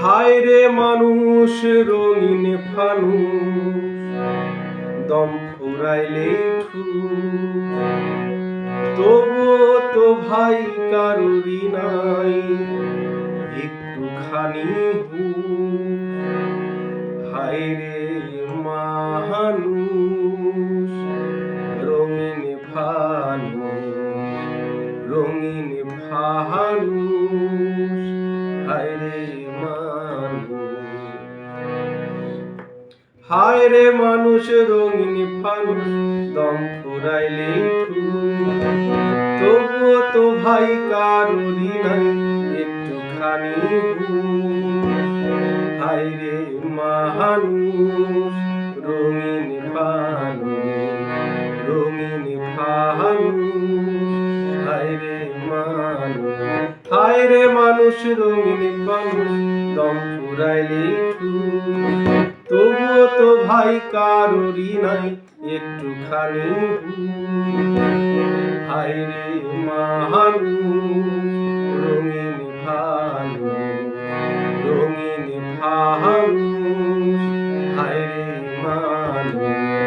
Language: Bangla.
হায় রে মানুষ, রঙিন ফানুষ দম ফুরাইলে তবুও তো ভাই কারুরি নাই, একটুখানি হায় রে মানুষ, রঙিন ফানুষ রঙিন ফানুষ হায় রে হায় রে মানুষ, রঙিন ফানুষ দম ফুরাইলে তবুও তো ভাই কারুরি নাই, একটুখানি হায় রে মানুষ, রঙিন ফানুষ রঙিন ফানুষ হায় রে মানুষ, হায় রে মানুষ, রঙিন ফানুষ দম ফুরাইলে তো ভাই কারোরই নাই, একটুখানি হাই রে মাহানু, রঙিন ভানু রঙিন ভানু হাই রে মানু